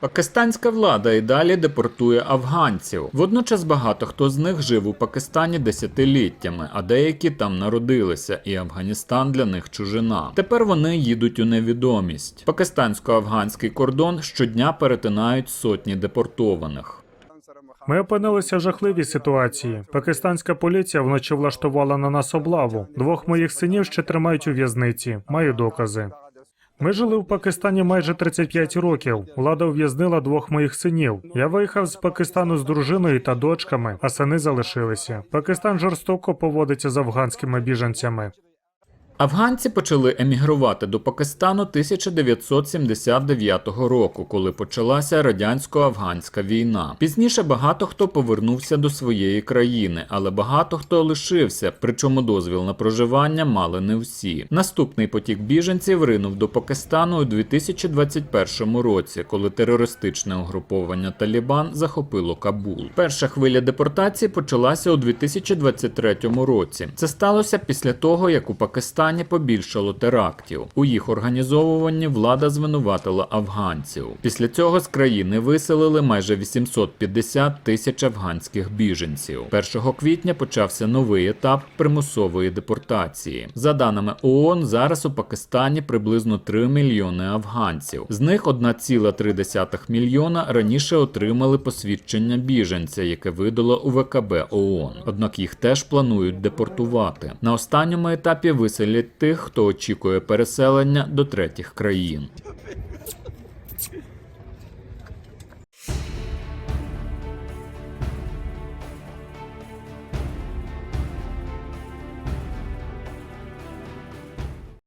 Пакистанська влада і далі депортує афганців. Водночас багато хто з них жив у Пакистані десятиліттями, а деякі там народилися, і Афганістан для них чужина. Тепер вони їдуть у невідомість. Пакистансько-афганський кордон щодня перетинають сотні депортованих. Ми опинилися в жахливій ситуації. Пакистанська поліція вночі влаштувала на нас облаву. Двох моїх синів ще тримають у в'язниці. Маю докази. Ми жили в Пакистані майже 35 років. Влада ув'язнила двох моїх синів. Я виїхав з Пакистану з дружиною та дочками, а сини залишилися. Пакистан жорстоко поводиться з афганськими біженцями. Афганці почали емігрувати до Пакистану 1979 року, коли почалася радянсько-афганська війна. Пізніше багато хто повернувся до своєї країни, але багато хто лишився, причому дозвіл на проживання мали не всі. Наступний потік біженців ринув до Пакистану у 2021 році, коли терористичне угруповання Талібан захопило Кабул. Перша хвиля депортації почалася у 2023 році. Це сталося після того, як у Пакистані побільшало терактів. У їх організовуванні влада звинуватила афганців. Після цього з країни виселили майже 850 тисяч афганських біженців. 1 квітня почався новий етап примусової депортації. За даними ООН, зараз у Пакистані приблизно 3 мільйони афганців. З них 1,3 мільйона раніше отримали посвідчення біженця, яке видало УВКБ ООН. Однак їх теж планують депортувати. На останньому етапі тих, хто очікує переселення до третіх країн.